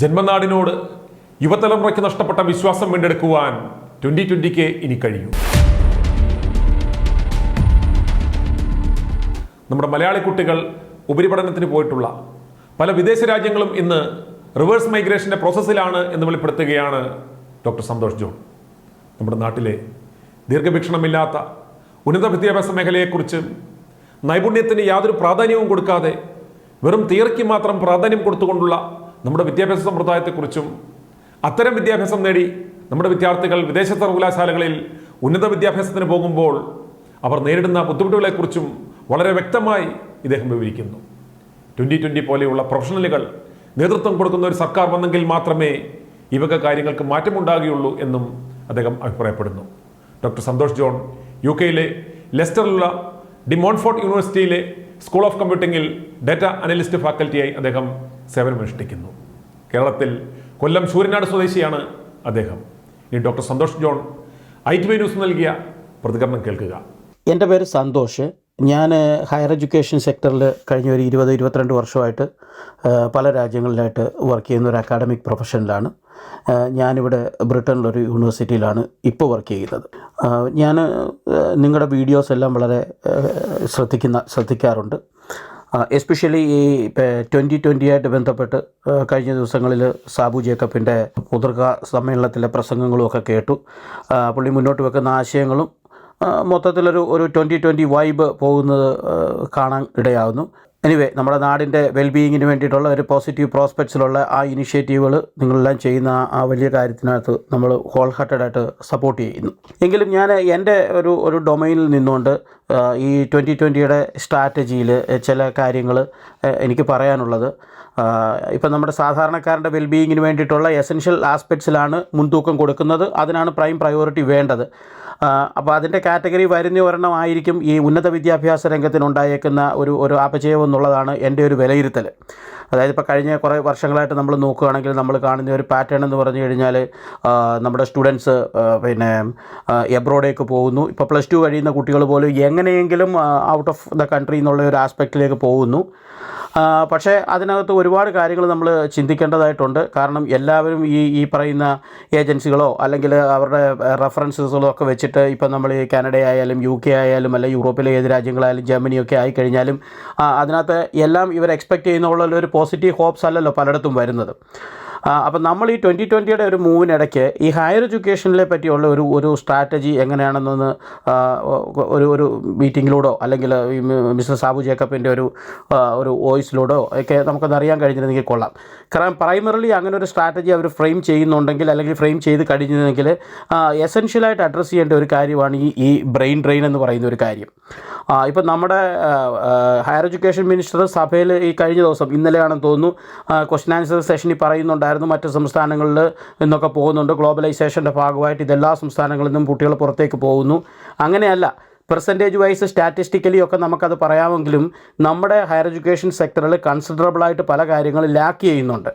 ജന്മനാടിനോട് യുവതലമുറയ്ക്ക് നഷ്ടപ്പെട്ട വിശ്വാസം വീണ്ടെടുക്കുവാൻ ട്വന്റി ട്വന്റിക്ക് ഇനി കഴിയും. നമ്മുടെ മലയാളി കുട്ടികൾ ഉപരിപഠനത്തിന് പോയിട്ടുള്ള പല വിദേശ രാജ്യങ്ങളും ഇന്ന് റിവേഴ്സ് മൈഗ്രേഷന്റെ പ്രോസസ്സിലാണ് എന്ന് വെളിപ്പെടുത്തുകയാണ് ഡോക്ടർ സന്തോഷ് ജോൺ. നമ്മുടെ നാട്ടിലെ ദീർഘവീക്ഷണമില്ലാത്ത ഉന്നത വിദ്യാഭ്യാസ മേഖലയെക്കുറിച്ച് നൈപുണ്യത്തിന് യാതൊരു പ്രാധാന്യവും കൊടുക്കാതെ വെറും തിയറിക്ക് മാത്രം പ്രാധാന്യം കൊടുത്തുകൊണ്ടുള്ള നമ്മുടെ വിദ്യാഭ്യാസ സമ്പ്രദായത്തെക്കുറിച്ചും അത്തരം വിദ്യാഭ്യാസം നേടി നമ്മുടെ വിദ്യാർത്ഥികൾ വിദേശ സർവകലാശാലകളിൽ ഉന്നത വിദ്യാഭ്യാസത്തിന് പോകുമ്പോൾ അവർ നേരിടുന്ന ബുദ്ധിമുട്ടുകളെക്കുറിച്ചും വളരെ വ്യക്തമായി ഇദ്ദേഹം വിവരിക്കുന്നു. ട്വന്റി ട്വന്റി പോലെയുള്ള പ്രൊഫഷണലുകൾ നേതൃത്വം കൊടുക്കുന്ന ഒരു സർക്കാർ വന്നെങ്കിൽ മാത്രമേ ഇവക കാര്യങ്ങൾക്ക് മാറ്റമുണ്ടാകുകയുള്ളൂ എന്നും അദ്ദേഹം അഭിപ്രായപ്പെടുന്നു. ഡോക്ടർ സന്തോഷ് ജോൺ യു കെയിലെ ലെസ്റ്ററിലുള്ള ഡിമോൺഫോർട്ട് യൂണിവേഴ്സിറ്റിയിലെ സ്കൂൾ ഓഫ് കമ്പ്യൂട്ടിങ്ങിൽ ഡാറ്റ അനലിസ്റ്റ് ഫാക്കൽറ്റിയായി അദ്ദേഹം സേവനമനുഷ്ഠിക്കുന്നു കേരളത്തിൽ കൊല്ലം സൂര്യനാട് സ്വദേശിയാണ് അദ്ദേഹം. ഇനി doctor Santhosh John I T news നൽകിയ പ്രതികരണം കേൾക്കുക. എന്റെ പേര് സന്തോഷ്. ഞാൻ ഹയർ എഡ്യൂക്കേഷൻ സെക്ടറിൽ കഴിഞ്ഞ ഒരു ഇരുപത് ഇരുപത്തിരണ്ട് വർഷമായിട്ട് പല രാജ്യങ്ങളിലായിട്ട് വർക്ക് ചെയ്യുന്ന ഒരു അക്കാഡമിക് പ്രൊഫഷനിലാണ്. ഞാനിവിടെ ബ്രിട്ടനിലൊരു യൂണിവേഴ്സിറ്റിയിലാണ് ഇപ്പോൾ വർക്ക് ചെയ്യുന്നത്. ഞാൻ നിങ്ങളുടെ വീഡിയോസ് എല്ലാം വളരെ ശ്രദ്ധിക്കുന്ന ശ്രദ്ധിക്കാറുണ്ട്. എസ്പെഷ്യലി ഈ ട്വന്റി ട്വന്റിയായിട്ട് ബന്ധപ്പെട്ട് കഴിഞ്ഞ ദിവസങ്ങളിൽ സാബു ജേക്കബിന്റെ മുതിർക സമ്മേളനത്തിലെ പ്രസംഗങ്ങളുമൊക്കെ കേട്ടു. പുള്ളി മുന്നോട്ട് വെക്കുന്ന ആശയങ്ങളും മൊത്തത്തിലൊരു ഒരു ട്വന്റി ട്വന്റി വൈബ് പോകുന്നത് കാണാൻ ഇടയാകുന്നു എനിവേ നമ്മുടെ നാടിന്റെ വെൽബീയിങ്ങിന് വേണ്ടിയിട്ടുള്ള ഒരു പോസിറ്റീവ് പ്രോസ്പെക്ട്സിലുള്ള ആ ഇനിഷ്യേറ്റീവുകൾ നിങ്ങളെല്ലാം ചെയ്യുന്ന ആ- വലിയ കാര്യത്തിനകത്ത് നമ്മൾ ഹോൾ ഹാർട്ടഡായിട്ട് സപ്പോർട്ട് ചെയ്യുന്നു. എങ്കിലും ഞാൻ എന്റെ ഒരു ഒരു ഡൊമൈനിൽ നിന്നുകൊണ്ട് ഈ ട്വന്റി ട്വന്റിയുടെ സ്ട്രാറ്റജിയിൽ ചില കാര്യങ്ങൾ എനിക്ക് പറയാനുള്ളത്. ഇപ്പം നമ്മുടെ സാധാരണക്കാരന്റെ വെൽബീയിങ്ങിന് വേണ്ടിയിട്ടുള്ള എസെൻഷ്യൽ ആസ്പെക്ട്സിലാണ് മുൻതൂക്കം കൊടുക്കുന്നത്. അതിനാണ് പ്രൈം പ്രയോറിറ്റി വേണ്ടത്. അപ്പോൾ അതിന്റെ കാറ്റഗറി വരുന്ന ഒരെണ്ണം ആയിരിക്കും ഈ ഉന്നത വിദ്യാഭ്യാസ രംഗത്തിനുണ്ടായേക്കുന്ന ഒരു ഒരു അപചയം എന്നുള്ളതാണ് എന്റെ ഒരു വിലയിരുത്തൽ അതായത് ഇപ്പോൾ കഴിഞ്ഞ കുറേ വർഷങ്ങളായിട്ട് നമ്മൾ നോക്കുകയാണെങ്കിൽ നമ്മൾ കാണുന്ന ഒരു പാറ്റേൺ എന്ന് പറഞ്ഞു കഴിഞ്ഞാൽ നമ്മുടെ സ്റ്റുഡൻസ് പിന്നെ എബ്രോഡേക്ക് പോകുന്നു. ഇപ്പോൾ പ്ലസ് ടു കഴിയുന്ന കുട്ടികൾ പോലും എങ്ങനെയെങ്കിലും ഔട്ട് ഓഫ് ദ കൺട്രി എന്നുള്ള ഒരു ആസ്പെക്റ്റിലേക്ക് പോകുന്നു. പക്ഷേ അതിനകത്ത് ഒരുപാട് കാര്യങ്ങൾ നമ്മൾ ചിന്തിക്കേണ്ടതായിട്ടുണ്ട്. കാരണം എല്ലാവരും ഈ ഈ പറയുന്ന ഏജൻസികളോ അല്ലെങ്കിൽ അവരുടെ റെഫറൻസുകളോ ഒക്കെ വെച്ചിട്ട് ഇപ്പം നമ്മൾ കാനഡ ആയാലും യു കെ ആയാലും അല്ലെങ്കിൽ യൂറോപ്പിലെ ഏത് രാജ്യങ്ങളായാലും ജർമ്മനിയൊക്കെ ആയിക്കഴിഞ്ഞാലും അതിനകത്ത് എല്ലാം ഇവർ എക്സ്പെക്റ്റ് ചെയ്യുന്ന ഒരു പോസിറ്റീവ് ഹോപ്സ് അല്ലല്ലോ പലയിടത്തും വരുന്നത്. അപ്പം നമ്മൾ ഈ ട്വന്റി ട്വന്റിയുടെ ഒരു മൂവിനിടയ്ക്ക് ഈ ഹയർ എഡ്യൂക്കേഷനിലെ പറ്റിയുള്ള ഒരു ഒരു സ്ട്രാറ്റജി എങ്ങനെയാണെന്നൊന്ന് ഒരു ഒരു മീറ്റിങ്ങിലൂടെ അല്ലെങ്കിൽ ഈ മിസ്റ്റർ സാബു ജേക്കബിന്റെ ഒരു ഒരു വോയിസിലൂടെയോ ഒക്കെ നമുക്കൊന്ന് അറിയാൻ കഴിഞ്ഞിരുന്നെങ്കിൽ കൊള്ളാം. കാരണം പ്രൈമറിലി അങ്ങനെ ഒരു സ്ട്രാറ്റജി അവർ ഫ്രെയിം ചെയ്യുന്നുണ്ടെങ്കിൽ അല്ലെങ്കിൽ ഫ്രെയിം ചെയ്ത് കഴിഞ്ഞിരുന്നെങ്കിൽ എസെൻഷ്യലായിട്ട് അഡ്രസ്സ് ചെയ്യേണ്ട ഒരു കാര്യമാണ് ഈ ഈ ബ്രെയിൻ ഡ്രെയിൻ എന്ന് പറയുന്ന ഒരു കാര്യം. ഇപ്പം നമ്മുടെ ഹയർ എഡ്യൂക്കേഷൻ മിനിസ്റ്റർ സഭയിൽ ഈ കഴിഞ്ഞ ദിവസം ഇന്നലെയാണെന്ന് തോന്നുന്നു ക്വസ്റ്റൻ ആൻസർ സെഷനിൽ പറയുന്നുണ്ടായിരുന്നു മറ്റു സംസ്ഥാനങ്ങളിൽ നിന്നൊക്കെ പോകുന്നുണ്ട്. ഗ്ലോബലൈസേഷന്റെ ഭാഗമായിട്ട് ഇതെല്ലാ സംസ്ഥാനങ്ങളിൽ നിന്നും കുട്ടികൾ പുറത്തേക്ക് പോകുന്നു. അങ്ങനെയല്ല പെർസെന്റേജ് വൈസ് സ്റ്റാറ്റിസ്റ്റിക്കലി ഒക്കെ നമുക്കത് പറയാമെങ്കിലും നമ്മുടെ ഹയർ എഡ്യൂക്കേഷൻ സെക്ടറിൽ കൺസിഡറബിളായിട്ട് പല കാര്യങ്ങളും ലാക്ക് ചെയ്യുന്നുണ്ട്.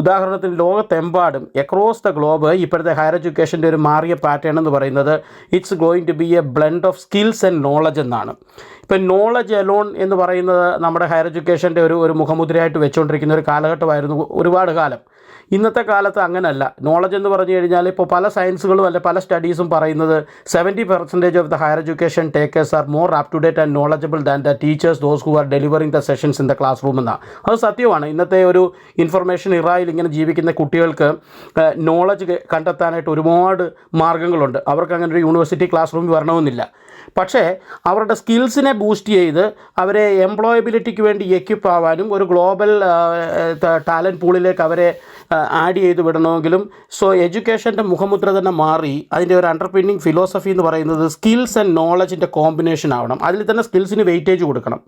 ഉദാഹരണത്തിന് ലോകത്തെമ്പാടും അക്രോസ് ദ ഗ്ലോബ് ഇപ്പോഴത്തെ ഹയർ എഡ്യൂക്കേഷന്റെ ഒരു മാറിയ പാറ്റേൺ എന്ന് പറയുന്നത് it's going to be a blend of skills and knowledge എന്നാണ്. ഇപ്പം നോളജ് അലോൺ എന്ന് പറയുന്നത് നമ്മുടെ ഹയർ എഡ്യൂക്കേഷന്റെ ഒരു ഒരു മുഖമുദ്രയായിട്ട് വെച്ചുകൊണ്ടിരിക്കുന്ന ഒരു കാലഘട്ടമായിരുന്നു ഒരുപാട് കാലം. ഇന്നത്തെ കാലത്ത് അങ്ങനല്ല. നോളജ് എന്ന് പറഞ്ഞു കഴിഞ്ഞാൽ ഇപ്പോൾ പല സയൻസുകളും അല്ലെ പല സ്റ്റഡീസും പറയുന്നത് seventy percentage of the higher education takers are more up to date and knowledgeable than the teachers those who are delivering the sessions in the class room എന്നാണ് അത് സത്യമാണ്. ഇന്നത്തെ ഒരു ഇൻഫർമേഷൻ ഇറായിൽ ഇങ്ങനെ ജീവിക്കുന്ന കുട്ടികൾക്ക് നോളജ് കണ്ടെത്താനായിട്ട് ഒരുപാട് മാർഗങ്ങളുണ്ട് അവർക്ക് അങ്ങനെ ഒരു യൂണിവേഴ്സിറ്റി ക്ലാസ് റൂമിൽ വരണമെന്നില്ല. പക്ഷേ അവരുടെ സ്കിൽസിനെ ബൂസ്റ്റ് ചെയ്ത് അവരെ എംപ്ലോയബിലിറ്റിക്ക് വേണ്ടി എക്യുപ്പ് ആവാനും ഒരു ഗ്ലോബൽ ടാലന്റ് പൂളിലേക്ക് അവരെ ആഡ് ചെയ്ത് വിടണമെങ്കിലും. സോ എഡ്യൂക്കേഷന്റെ മുഖമുദ്ര തന്നെ മാറി. അതിന്റെ ഒരു അണ്ടർപിന്നിങ് ഫിലോസഫി എന്ന് പറയുന്നത് സ്കിൽസ് ആൻഡ് നോളജിന്റെ കോമ്പിനേഷൻ ആവണം. അതിൽ തന്നെ സ്കിൽസിന് വെയിറ്റേജ് കൊടുക്കണം.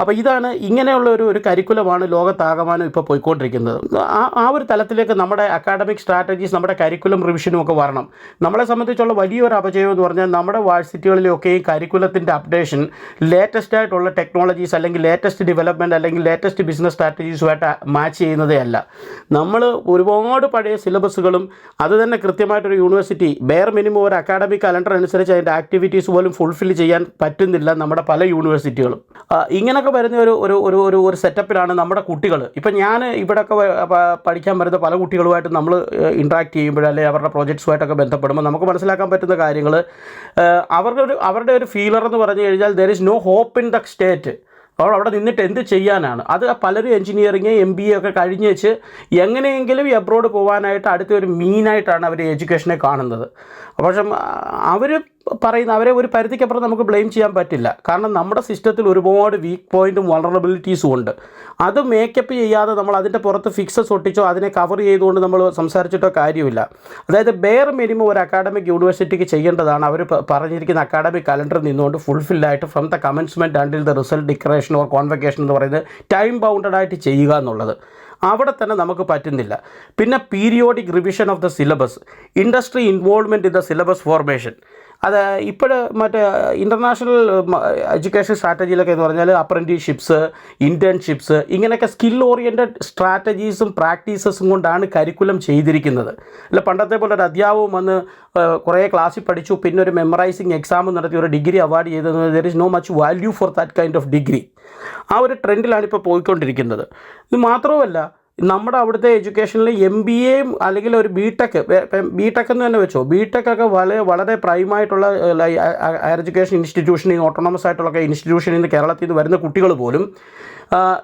അപ്പോൾ ഇതാണ് ഇങ്ങനെയുള്ള ഒരു ഒരു കരിക്കുലമാണ് ലോകത്താകമാനം ഇപ്പോൾ പോയിക്കൊണ്ടിരിക്കുന്നത്. ആ ആ ഒരു തലത്തിലേക്ക് നമ്മുടെ അക്കാഡമിക് സ്ട്രാറ്റജീസ് നമ്മുടെ കരിക്കുലം റിവിഷനും ഒക്കെ വരണം. നമ്മളെ സംബന്ധിച്ചുള്ള വലിയൊരു അപജയം എന്ന് പറഞ്ഞാൽ നമ്മുടെ വാഴ്സിറ്റികളിലൊക്കെ ഈ കരിക്കുലത്തിന്റെ അപ്ഡേഷൻ ലേറ്റസ്റ്റ് ആയിട്ടുള്ള ടെക്നോളജീസ് അല്ലെങ്കിൽ ലേറ്റസ്റ്റ് ഡെവലപ്മെന്റ് അല്ലെങ്കിൽ ലേറ്റസ്റ്റ് ബിസിനസ് സ്ട്രാറ്റജീസുമായിട്ട് മാച്ച് ചെയ്യുന്നതേ അല്ല. നമ്മൾ ഒരുപാട് പഴയ സിലബസുകളും അതുതന്നെ കൃത്യമായിട്ടൊരു യൂണിവേഴ്സിറ്റി ബെയർ മിനിമം ഒരു അക്കാഡമിക് കലണ്ടർ അനുസരിച്ച് അതിന്റെ ആക്ടിവിറ്റീസ് പോലും ഫുൾഫിൽ ചെയ്യാൻ പറ്റുന്നില്ല നമ്മുടെ പല യൂണിവേഴ്സിറ്റികളും ഇങ്ങനെ അങ്ങനെയൊക്കെ വരുന്ന ഒരു ഒരു ഒരു ഒരു ഒരു സെറ്റപ്പിലാണ് നമ്മുടെ കുട്ടികൾ ഇപ്പം ഞാൻ ഇവിടെയൊക്കെ പഠിക്കാൻ വരുന്ന പല കുട്ടികളുമായിട്ട് നമ്മൾ ഇൻട്രാക്ട് ചെയ്യുമ്പോൾ അല്ലെങ്കിൽ അവരുടെ പ്രോജക്ട്സുമായിട്ടൊക്കെ ബന്ധപ്പെടുമ്പോൾ നമുക്ക് മനസ്സിലാക്കാൻ പറ്റുന്ന കാര്യങ്ങൾ അവരുടെ ഒരു അവരുടെ ഒരു ഫീലർ എന്ന് പറഞ്ഞു കഴിഞ്ഞാൽ there is no hope in the state അവർ അവിടെ നിന്നിട്ട് എന്ത് ചെയ്യാനാണ്? അത് പലരും എഞ്ചിനീയറിങ് എം ബി എ ഒക്കെ കഴിഞ്ഞ് വെച്ച് എങ്ങനെയെങ്കിലും എബ്രോഡ് പോകാനായിട്ട് അടുത്ത ഒരു മീനായിട്ടാണ് അവർ എഡ്യൂക്കേഷനെ കാണുന്നത്. പക്ഷേ അവർ പറയുന്ന അവരെ ഒരു പരിധിക്കപ്പുറം നമുക്ക് ബ്ലെയിം ചെയ്യാൻ പറ്റില്ല. കാരണം നമ്മുടെ സിസ്റ്റത്തിൽ ഒരുപാട് വീക്ക് പോയിന്റും വളറബിലിറ്റീസും ഉണ്ട്. അത് മേക്കപ്പ് ചെയ്യാതെ നമ്മൾ അതിന്റെ പുറത്ത് ഫിക്സസ് ഒട്ടിച്ചോ അതിനെ കവർ ചെയ്തുകൊണ്ട് നമ്മൾ സംസാരിച്ചിട്ടോ കാര്യമില്ല. അതായത് ബെയർ മിനിമം ഒരു അക്കാഡമിക് യൂണിവേഴ്സിറ്റിക്ക് ചെയ്യേണ്ടതാണ്. അവർ പറഞ്ഞിരിക്കുന്ന അക്കാഡമിക് കലണ്ടർ നിന്നുകൊണ്ട് ഫുൾഫില്ലായിട്ട് from the commencement ആൻഡിൽ the result declaration or convocation എന്ന് പറയുന്നത് ടൈം ബൗണ്ടഡ് ആയിട്ട് ചെയ്യുക എന്നുള്ളത്. അവിടെ തന്നെ നമുക്ക് പറ്റുന്നില്ല. പിന്നെ periodic revision of the syllabus industry involvement in the syllabus formation അത് ഇപ്പോൾ മറ്റേ ഇന്റർനാഷണൽ എഡ്യൂക്കേഷൻ സ്ട്രാറ്റജിയിലൊക്കെ എന്ന് പറഞ്ഞാൽ അപ്രന്റീഷിപ്സ് ഇന്റേൺഷിപ്സ് ഇങ്ങനെയൊക്കെ സ്കിൽ ഓറിയന്റഡ് സ്ട്രാറ്റജീസും പ്രാക്ടീസസും കൊണ്ടാണ് കരിക്കുലം ചെയ്തിരിക്കുന്നത്. അല്ല പണ്ടത്തെ പോലെ ഒരു അധ്യാപകം വന്ന് കുറേ ക്ലാസ്സിൽ പഠിച്ചു പിന്നെ ഒരു മെമ്മറൈസിങ് എക്സാം നടത്തി ഒരു ഡിഗ്രി അവാർഡ് ചെയ്തത് there is no much value for that kind of degree ആ ഒരു ട്രെൻഡിലാണ് ഇപ്പോൾ പോയിക്കൊണ്ടിരിക്കുന്നത്. ഇത് മാത്രവുമല്ല നമ്മുടെ അവിടുത്തെ എഡ്യൂക്കേഷനിൽ എം ബി എയും അല്ലെങ്കിൽ ഒരു ബി ടെക് ബി ടെക് എന്ന് തന്നെ വെച്ചോ ബി ടെക് ഒക്കെ വളരെ വളരെ പ്രൈമായിട്ടുള്ള ഹയർ എഡ്യൂക്കേഷൻ ഇൻസ്റ്റിറ്റ്യൂഷനിൽ ഓട്ടോണമസ് ആയിട്ടുള്ള ഇൻസ്റ്റിറ്റ്യൂഷനിൽ നിന്ന് കേരളത്തിൽ നിന്ന് വരുന്ന കുട്ടികൾ പോലും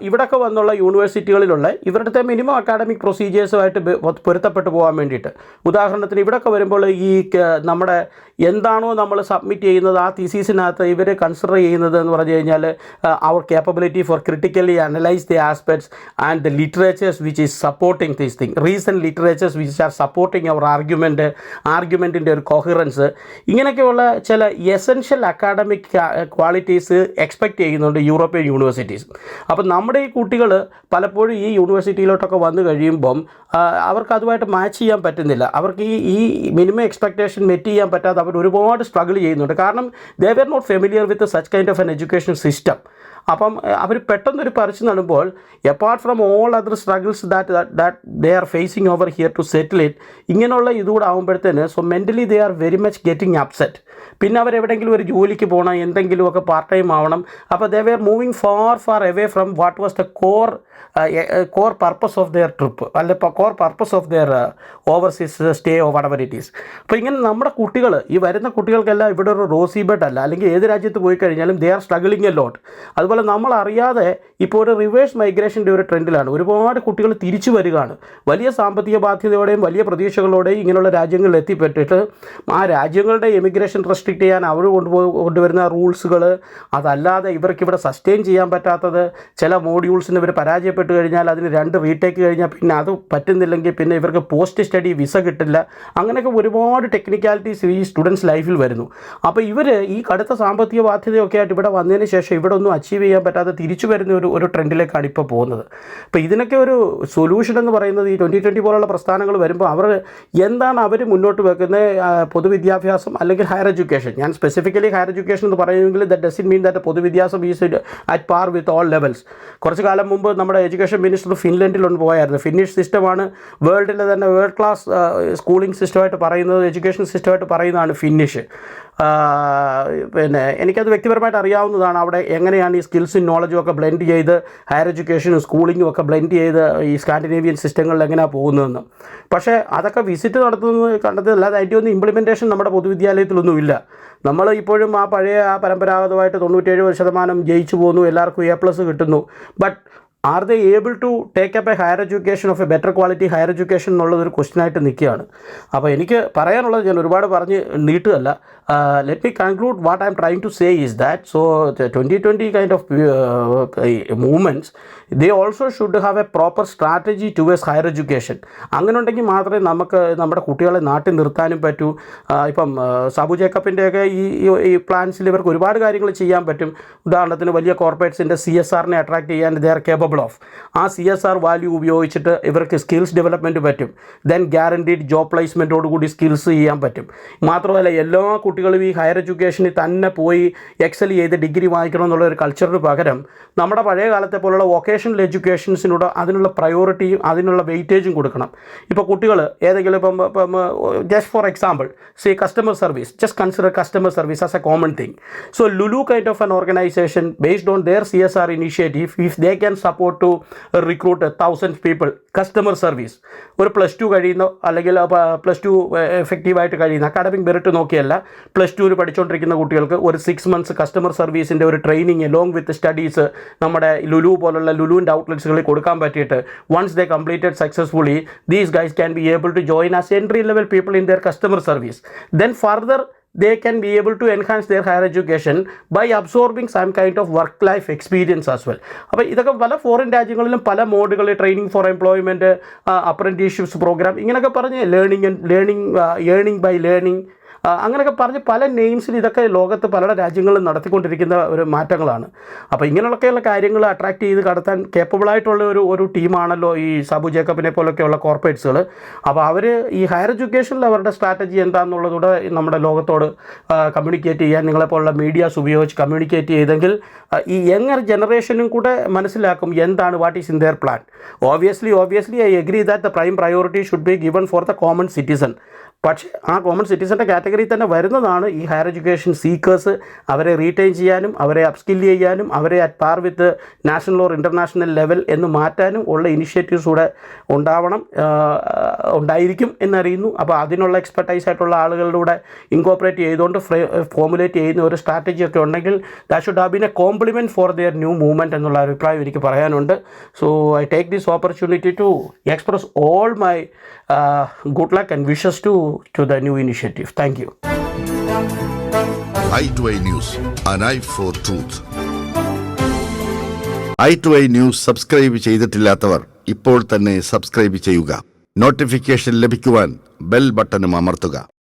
ഇവിടൊക്കെ വന്നുള്ള യൂണിവേഴ്സിറ്റികളിലുള്ള ഇവരുടെ മിനിമം അക്കാഡമിക് പ്രൊസീജിയേഴ്സുമായിട്ട് പൊരുത്തപ്പെട്ടു പോകാൻ വേണ്ടിയിട്ട്. ഉദാഹരണത്തിന് ഇവിടെയൊക്കെ വരുമ്പോൾ ഈ നമ്മുടെ എന്താണോ നമ്മൾ സബ്മിറ്റ് ചെയ്യുന്നത് ആ തീസീസിനകത്ത് ഇവർ കൺസിഡർ ചെയ്യുന്നത് എന്ന് പറഞ്ഞു കഴിഞ്ഞാൽ അവർ capability for critically analyse the aspects and the literatures which is supporting these thing recent literatures which are supporting our argument ആർഗ്യുമെന്റിന്റെ ഒരു കൊഹിറൻസ് ഇങ്ങനെയൊക്കെയുള്ള ചില എസെൻഷ്യൽ അക്കാഡമിക് ക്വാളിറ്റീസ് എക്സ്പെക്റ്റ് ചെയ്യുന്നുണ്ട് യൂറോപ്യൻ യൂണിവേഴ്സിറ്റീസ് അപ്പം നമ്മുടെ ഈ കുട്ടികൾ പലപ്പോഴും ഈ യൂണിവേഴ്സിറ്റിയിലോട്ടൊക്കെ വന്നു കഴിയുമ്പം അവർക്ക് അതുമായിട്ട് മാച്ച് ചെയ്യാൻ പറ്റുന്നില്ല. അവർക്ക് ഈ ഈ മിനിമം എക്സ്പെക്റ്റേഷൻ മെറ്റ് ചെയ്യാൻ പറ്റാതെ അവർ ഒരുപാട് സ്ട്രഗിൾ ചെയ്യുന്നുണ്ട്. കാരണം they were not familiar with such kind of an education system അപ്പം അവർ പെട്ടെന്നൊരു പറിച്ചു നടുമ്പോൾ apart from all other struggles that that they are facing over here to settle it ഇങ്ങനെയുള്ള ഇതുകൂടെ ആകുമ്പോഴത്തേന് so mentally they are very much getting upset പിന്നെ അവരെവിടെയെങ്കിലും ഒരു ജോലിക്ക് പോകണം എന്തെങ്കിലുമൊക്കെ പാർട്ട് ടൈം ആവണം അപ്പോൾ they were moving far far away from what was the core core purpose of their trip അല്ലെ core purpose of their overseas stay or whatever it is അപ്പോൾ ഇങ്ങനെ നമ്മുടെ കുട്ടികൾ ഈ വരുന്ന കുട്ടികൾക്കെല്ലാം ഇവിടെ ഒരു റോസി ബെഡ് അല്ല. അല്ലെങ്കിൽ ഏത് രാജ്യത്ത് പോയി കഴിഞ്ഞാലും they are struggling a lot അതുപോലെ നമ്മൾ അറിയാതെ ഇപ്പോൾ ഒരു റിവേഴ്സ് മൈഗ്രേഷന്റെ ഒരു ട്രെൻഡിലാണ് ഒരുപാട് കുട്ടികൾ തിരിച്ചു വരികയാണ്. വലിയ സാമ്പത്തിക ബാധ്യതയോടെയും വലിയ പ്രതീക്ഷകളോടെയും ഇങ്ങനെയുള്ള രാജ്യങ്ങളിൽ എത്തിപ്പെട്ടിട്ട് ആ രാജ്യങ്ങളുടെ എമിഗ്രേഷൻ റെസ്ട്രിക്റ്റ് ചെയ്യാൻ അവർ കൊണ്ടുപോയി കൊണ്ടുവരുന്ന റൂൾസുകൾ അതല്ലാതെ ഇവർക്ക് ഇവിടെ സസ്റ്റെയിൻ ചെയ്യാൻ പറ്റാത്തത് ചില മോഡ്യൂൾസിന് ഇവർ പരാജയപ്പെട്ട് കഴിഞ്ഞാൽ അതിന് രണ്ട് റീടേക്ക് കഴിഞ്ഞാൽ പിന്നെ അത് പറ്റുന്നില്ലെങ്കിൽ പിന്നെ ഇവർക്ക് പോസ്റ്റ് സ്റ്റഡി വിസ കിട്ടില്ല. അങ്ങനെയൊക്കെ ഒരുപാട് ടെക്നിക്കാലിറ്റീസ് ഈ സ്റ്റുഡൻസ് ലൈഫിൽ വരുന്നു. അപ്പോൾ ഇവർ ഈ കടുത്ത സാമ്പത്തിക ബാധ്യതയൊക്കെ ആയിട്ട് ഇവിടെ വന്നതിന് ശേഷം ഇവിടെ ഒന്നും അച്ചീവ് ചെയ്യാൻ പറ്റാതെ തിരിച്ചു വരുന്ന ഒരു ഒരു ട്രെൻഡിലേക്കാണ് ഇപ്പോൾ പോകുന്നത്. അപ്പോൾ ഇതിനൊക്കെ ഒരു സൊല്യൂഷൻ എന്ന് പറയുന്നത് ഈ ട്വന്റി ട്വന്റി പോലുള്ള പ്രസ്ഥാനങ്ങൾ വരുമ്പോൾ അവർ എന്താണ് അവർ മുന്നോട്ട് വെക്കുന്നത്? പൊതുവിദ്യാഭ്യാസം അല്ലെങ്കിൽ ഹയർ എഡ്യൂക്കേഷൻ ഞാൻ സ്പെസിഫിക്കലി ഹയർ എഡ്യൂക്കേഷൻ എന്ന് പറയുമെങ്കിൽ that doesn't mean that പൊതുവിദ്യാഭ്യാസം is at par with all levels കുറച്ച് കാലം മുമ്പ് നമ്മുടെ എഡ്യൂക്കേഷൻ മിനിസ്റ്റർ ഫിൻലൻഡിലൊന്ന് പോയായിരുന്നു. ഫിന്നിഷ് സിസ്റ്റമാണ് വേൾഡിലെ തന്നെ വേൾഡ് ക്ലാസ് സ്കൂളിംഗ് സിസ്റ്റമായിട്ട് പറയുന്നത് എഡ്യൂക്കേഷൻ സിസ്റ്റമായിട്ട് പറയുന്നതാണ് ഫിന്നിഷ് പിന്നെ എനിക്കത് വ്യക്തിപരമായിട്ട് അറിയാവുന്നതാണ് അവിടെ എങ്ങനെയാണ് ഈ സ്കിൽസും നോളജും ഒക്കെ ബ്ലെൻഡ് ചെയ്ത് ഹയർ എഡ്യൂക്കേഷനും സ്കൂളിങ്ങും ഒക്കെ ബ്ലെൻഡ് ചെയ്ത് ഈ സ്കാൻഡിനേവിയൻ സിസ്റ്റങ്ങളിൽ എങ്ങനെയാണ് പോകുന്നതെന്ന്. പക്ഷേ അതൊക്കെ വിസിറ്റ് നടത്തുന്നത് കണ്ടത് അല്ലാതെ അതിന്റെ ഒന്നും ഇംപ്ലിമെന്റേഷൻ നമ്മുടെ പൊതുവിദ്യാലയത്തിലൊന്നുമില്ല. നമ്മൾ ഇപ്പോഴും ആ പഴയ ആ പരമ്പരാഗതമായിട്ട് തൊണ്ണൂറ്റേഴ് ശതമാനം ജയിച്ചു പോകുന്നു എല്ലാവർക്കും എ പ്ലസ് കിട്ടുന്നു. But are they able to take up a higher education of a better quality higher education എന്നുള്ളതൊരു ക്വസ്റ്റിനായിട്ട് നിൽക്കുകയാണ്. അപ്പോൾ എനിക്ക് പറയാനുള്ളത് ഞാൻ ഒരുപാട് പറഞ്ഞ് നീട്ടുകയല്ല. Let me conclude what I am trying to say is that so twenty twenty kind of movements they also should have a proper strategy towards higher education അങ്ങനെ ഉണ്ടെങ്കിൽ മാത്രമേ നമുക്ക് നമ്മുടെ കുട്ടികളെ നാട്ടിൽ നിർത്താനും പറ്റൂ. ഇപ്പം സാബു ജേക്കബിന്റെയൊക്കെ ഈ ഈ- ഈ പ്ലാൻസിൽ ഇവർക്ക് ഒരുപാട് കാര്യങ്ങൾ ചെയ്യാൻ പറ്റും. ഉദാഹരണത്തിന് വലിയ കോർപ്പറേറ്റ്സിന്റെ സി എസ് ആറിനെ അട്രാക്ട് ചെയ്യാൻ ദേ ആർ കേപ്പബിൾ ഓഫ് ആ സി എസ് ആർ വാല്യൂ ഉപയോഗിച്ചിട്ട് ഇവർക്ക് സ്കിൽസ് ഡെവലപ്മെന്റ് പറ്റും. ദെൻ ഗ്യാരണ്ടീഡ് ജോബ് പ്ലേസ്മെന്റോട് കൂടി സ്കിൽസ് ചെയ്യാൻ പറ്റും. മാത്രമല്ല എല്ലാ കുട്ടികളും ഈ ഹയർ എഡ്യൂക്കേഷനിൽ തന്നെ പോയി എക്സൽ ചെയ്ത് ഡിഗ്രി വാങ്ങിക്കണം എന്നുള്ള ഒരു കൾച്ചറിന് പകരം നമ്മുടെ പഴയ കാലത്തെ പോലുള്ള വൊക്കേഷണൽ എഡ്യൂക്കേഷൻസിനോട് അതിനുള്ള പ്രയോറിറ്റിയും അതിനുള്ള വെയിറ്റേജും കൊടുക്കണം. ഇപ്പോൾ കുട്ടികൾ ഏതെങ്കിലും ഇപ്പം ഇപ്പം just for example C customer service just consider customer service as a common thing so Lulu kind of an organisation based on their C S R initiative if they can support to to recruit thousand people customer service ഒരു plus two കഴിയുന്ന അല്ലെങ്കിൽ plus two എഫക്റ്റീവായിട്ട് കഴിയുന്ന academic merit നോക്കിയല്ല plus ടുവിൽ പഠിച്ചുകൊണ്ടിരിക്കുന്ന കുട്ടികൾക്ക് ഒരു six months customer സർവീസിന്റെ ഒരു ട്രെയിനിങ് ലോങ് വിത്ത് സ്റ്റഡീസ് നമ്മുടെ ലുലു പോലുള്ള ലുലുവിന്റെ ഔട്ട്ലെറ്റ്സുകളിൽ കൊടുക്കാൻ പറ്റിയിട്ട് once they completed successfully these guys can be able to join as entry level people in their customer service then further they can be able to enhance their higher education by absorbing some kind of work life experience as well അപ്പോൾ ഇതൊക്കെ പല foreign രാജ്യങ്ങളിലും പല മോഡുകൾ training for employment apprenticeships programme ഇങ്ങനെയൊക്കെ പറഞ്ഞ് learning learning earning by learning അങ്ങനെയൊക്കെ പറഞ്ഞ് പല നെയിംസിൽ ഇതൊക്കെ ലോകത്ത് പല രാജ്യങ്ങളിലും നടത്തിക്കൊണ്ടിരിക്കുന്ന ഒരു മാറ്റങ്ങളാണ്. അപ്പോൾ ഇങ്ങനെയൊക്കെയുള്ള കാര്യങ്ങൾ അട്രാക്ട് ചെയ്ത് കടത്താൻ കേപ്പബിളായിട്ടുള്ള ഒരു ഒരു ടീമാണല്ലോ ഈ സബു ജേക്കബിനെ പോലൊക്കെയുള്ള കോർപ്പറേറ്റ്സുകൾ അപ്പോൾ അവർ ഈ ഹയർ എഡ്യൂക്കേഷനിൽ അവരുടെ സ്ട്രാറ്റജി എന്താണെന്നുള്ളതൂടെ നമ്മുടെ ലോകത്തോട് കമ്മ്യൂണിക്കേറ്റ് ചെയ്യാൻ നിങ്ങളെപ്പോലുള്ള മീഡിയാസ് ഉപയോഗിച്ച് കമ്മ്യൂണിക്കേറ്റ് ചെയ്തെങ്കിൽ ഈ യങ്ങർ ജനറേഷനും കൂടെ മനസ്സിലാക്കും എന്താണ് what is in their plan obviously obviously I agree that the prime priority should be given for the common citizen പക്ഷേ ആ കോമൺ സിറ്റിസന്റെ കാറ്റഗറിയിൽ തന്നെ വരുന്നതാണ് ഈ ഹയർ എഡ്യൂക്കേഷൻ സീക്കേഴ്സ് അവരെ റീറ്റെയിൻ ചെയ്യാനും അവരെ അപ്സ്കിൽ ചെയ്യാനും അവരെ at par with national or international level എന്ന് മാറ്റാനും ഉള്ള ഇനിഷ്യേറ്റീവ്സ് കൂടെ ഉണ്ടാവണം ഉണ്ടായിരിക്കും എന്നറിയുന്നു. അപ്പോൾ അതിനുള്ള എക്സ്പെർട്ടൈസ് ആയിട്ടുള്ള ആളുകളിലൂടെ ഇൻകോപ്പറേറ്റ് ചെയ്തുകൊണ്ട് ഫോമുലേറ്റ് ചെയ്യുന്ന ഒരു സ്ട്രാറ്റജി ഒക്കെ ഉണ്ടെങ്കിൽ that should have been a complement for their new movement എന്നുള്ള അഭിപ്രായം എനിക്ക് പറയാനുണ്ട്. So I take this opportunity to express all my good luck and wishes to new initiative thank you I to I news an eye for truth. I to I news subscribe ചെയ്തിട്ടില്ലാത്തവർ ഇപ്പോൾ തന്നെ subscribe ചെയ്യുക. Notification ലഭിക്കുവാൻ bell ബട്ടണും അമർത്തുക.